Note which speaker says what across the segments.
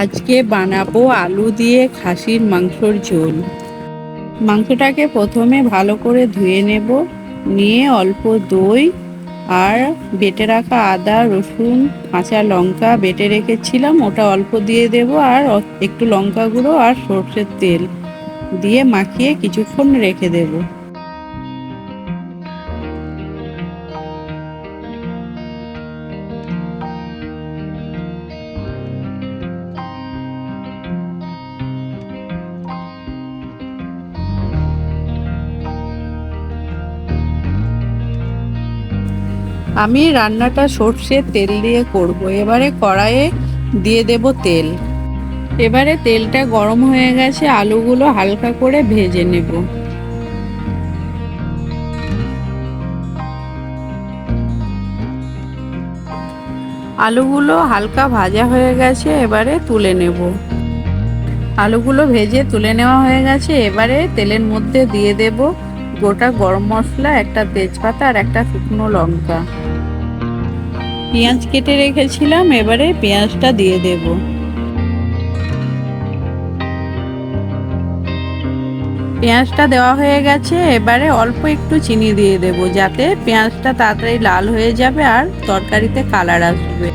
Speaker 1: আজকে বানাবো আলু দিয়ে খাসির মাংসর ঝোল। মাংসটাকে প্রথমে ভালো করে ধুয়ে নেব, নিয়ে অল্প দই আর বেটে রাখা আদা, রসুন, কাঁচা লঙ্কা বেটে রেখেছিলাম, ওটা অল্প দিয়ে দেব আর একটু লঙ্কা গুঁড়ো আর সর্ষের তেল দিয়ে মাখিয়ে কিছুক্ষণ রেখে দেবো। আমি রান্নাটা সর্ষের তেল দিয়ে করব। এবারে কড়াইয়ে দিয়ে দেব তেল। এবারে তেলটা গরম হয়ে গেছে, আলুগুলো হালকা করে ভেজে নেব। আলুগুলো হালকা ভাজা হয়ে গেছে, এবারে তুলে নেব। আলুগুলো ভেজে তুলে নেওয়া হয়ে গেছে, এবারে তেলের মধ্যে দিয়ে দেব গোটা গরম মশলা, একটা তেজপাতা আর একটা শুকনো লঙ্কা। পেঁয়াজ কেটে রেখেছিলাম, এবারে পেঁয়াজটা দিয়ে দেব। পেঁয়াজটা দেওয়া হয়ে গেছে, এবারে অল্প একটু চিনি দিয়ে দেব, যাতে পেঁয়াজটা তাড়াতাড়ি লাল হয়ে যাবে আর তরকারিতে কালার আসবে।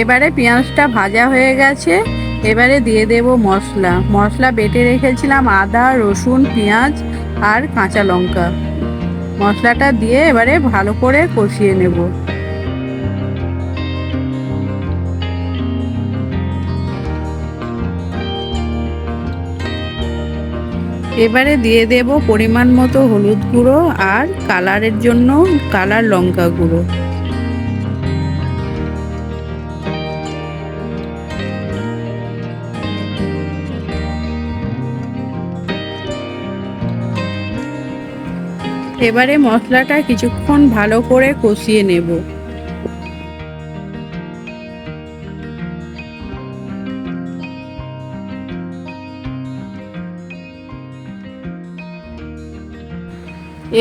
Speaker 1: এবারে পেঁয়াজটা ভাজা হয়ে গেছে এবারে দিয়ে দেব মশলা। মশলা বেটে রেখেছিলাম আদা, রসুন, পেঁয়াজ আর কাঁচা লঙ্কা। মশলাটা দিয়ে এবারে ভালো করে কষিয়ে নেব। এবারে দিয়ে দেব পরিমাণ মতো হলুদ গুঁড়ো আর কালারের জন্য কালার লঙ্কা গুঁড়ো। এবারে মশলাটা কিছুক্ষণ ভালো করে কষিয়ে নেব।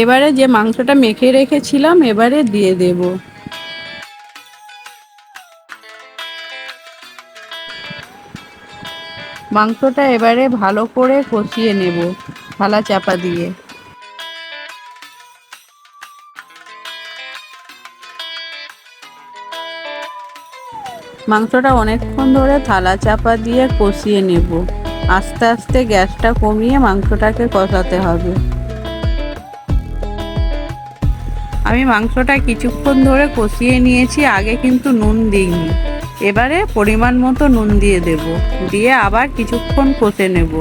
Speaker 1: এবারে যে মাংসটা মেখে রেখেছিলাম, এবারে দিয়ে দেব। মাংসটা এবারে ভালো করে কষিয়ে নেব, থালা চাপা দিয়ে। মাংসটা অনেকক্ষণ ধরে থালা চাপা দিয়ে কষিয়ে নেব। আস্তে আস্তে গ্যাসটা কমিয়ে মাংসটাকে কষাতে হবে। আমি মাংসটা কিছুক্ষণ ধরে কষিয়ে নিয়েছি, আগে কিন্তু নুন দিইনি। এবারে পরিমাণ মতো নুন দিয়ে দেব। দিয়ে আবার কিছুক্ষণ কষে নেব।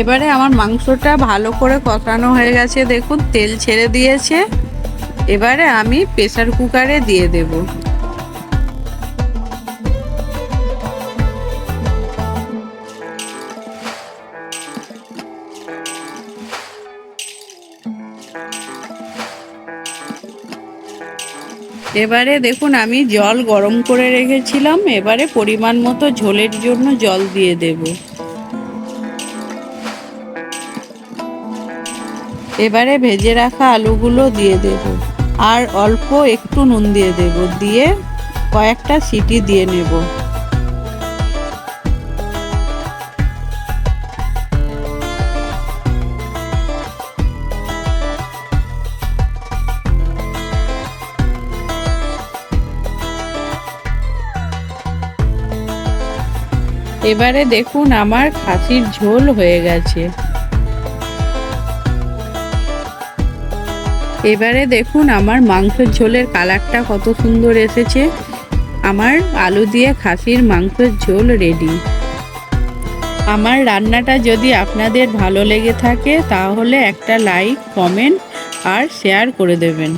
Speaker 1: এবারে আমার মাংসটা ভালো করে কষানো হয়ে গেছে, দেখুন, তেল ছেড়ে দিয়েছে। এবারে আমি প্রেসার কুকারে দিয়ে দেব। এবারে দেখুন, আমি জল গরম করে রেখেছিলাম, এবারে পরিমাণ মতো ঝোলের জন্য জল দিয়ে দেবো। এবারে ভেজে রাখা আলুগুলো দিয়ে দেব। আর অল্প একটু নুন দিয়ে দেব। দিয়ে কয়েকটা সিটি দিয়ে নেব। এবারে দেখুন আমার খাসির ঝোল হয়ে গেছে। এবারে দেখুন আমার মাংসের ঝোলের কালারটা কত সুন্দর এসেছে। আমার আলু দিয়ে খাসির মাংসের ঝোল রেডি আমার রান্নাটা যদি আপনাদের ভালো লেগে থাকে, তাহলে একটা লাইক কমেন্ট আর শেয়ার করে দেবেন।